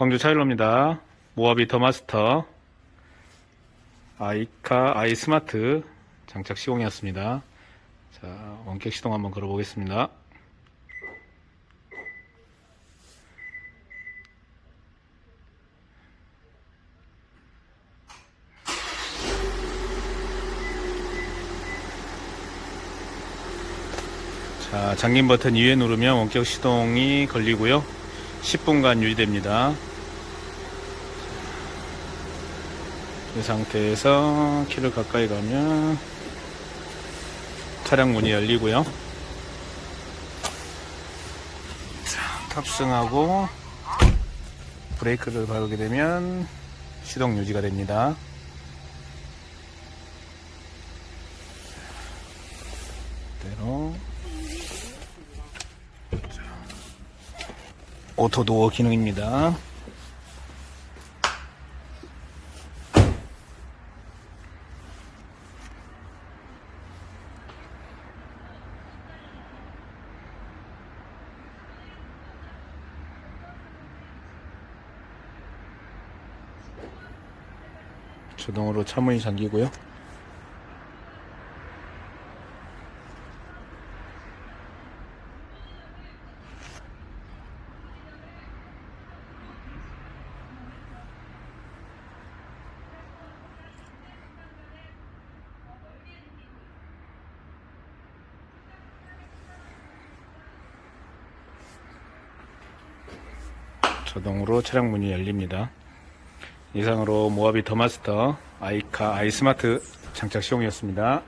광주 차일로입니다. 모하비 더마스터 아이카 아이 스마트 장착 시공이었습니다. 자, 원격 시동 한번 걸어보겠습니다. 자, 잠긴 버튼 2회 누르면 원격 시동이 걸리고요. 10분간 유지됩니다. 이 상태에서 키를 가까이 가면 차량 문이 열리고요. 자, 탑승하고 브레이크를 밟게 되면 시동 유지가 됩니다. 대로 오토 도어 기능입니다. 자동으로 차문이 잠기고요. 자동으로 차량 문이 열립니다. 이상으로 모하비 더마스터 아이카 아이스마트 장착 시공이었습니다.